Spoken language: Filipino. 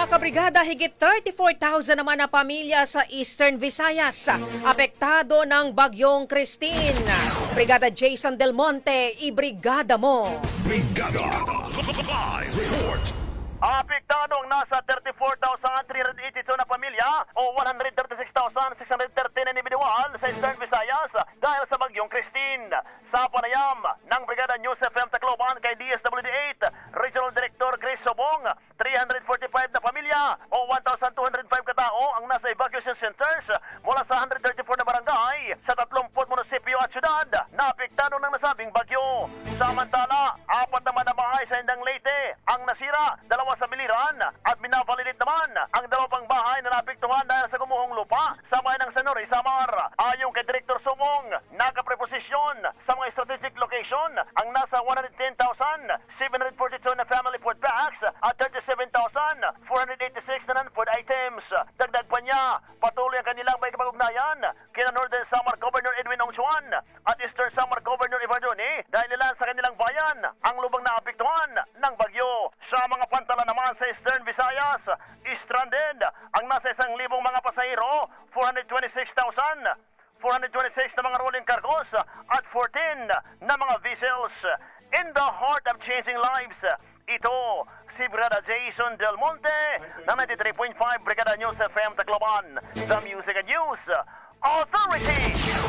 mga kabrigada, higit 34,000 naman na pamilya sa Eastern Visayas apektado ng bagyong Christine. Brigada Jason Del Monte, ibrigada mo. Brigada. Live report. Apektado ang nasa 34,382 na pamilya o 136,630 na individual sa Eastern Visayas dahil sa bagyong Christine. Sa panayam ng Brigada News FM Tacloban kay DSWD8, o 1,205 katao ang nasa evacuation centers mula sa 134 na barangay sa 30 munisipyo at syudad na apektado ng nasabing bagyo. Samantala, apat naman na bahay sa Indang Leyte ang nasira, dalawa sa Biliran at binabalilit naman ang dalawa pang bahay na naapektuhan dahil sa gumuhong lupa sa bayan ng San Jose, Samar. Ayon kay Director Sumong, nakapreposisyon sa mga strategic location ang nasa 110,742 na family food packs at 37,486 na non-food items. Dagdag pa niya, patuloy ang kanilang may kapag-ugnayan kina Northern Samar Governor Edwin Ongchuan at Eastern Samar Governor Ivardoni dahil nila sa kanilang bayan ang lubang naapektuhan ng bagyo. Sa mga pantala naman sa Eastern Visayas, stranded ang nasa isang libong mga pasahero, 426,000 426 na mga rolling cargos at 14 na mga vessels. In the heart of changing lives, Brada Jason Del Monte ng 93.5 Brigada News FM Tacloban, the Music and News Authority.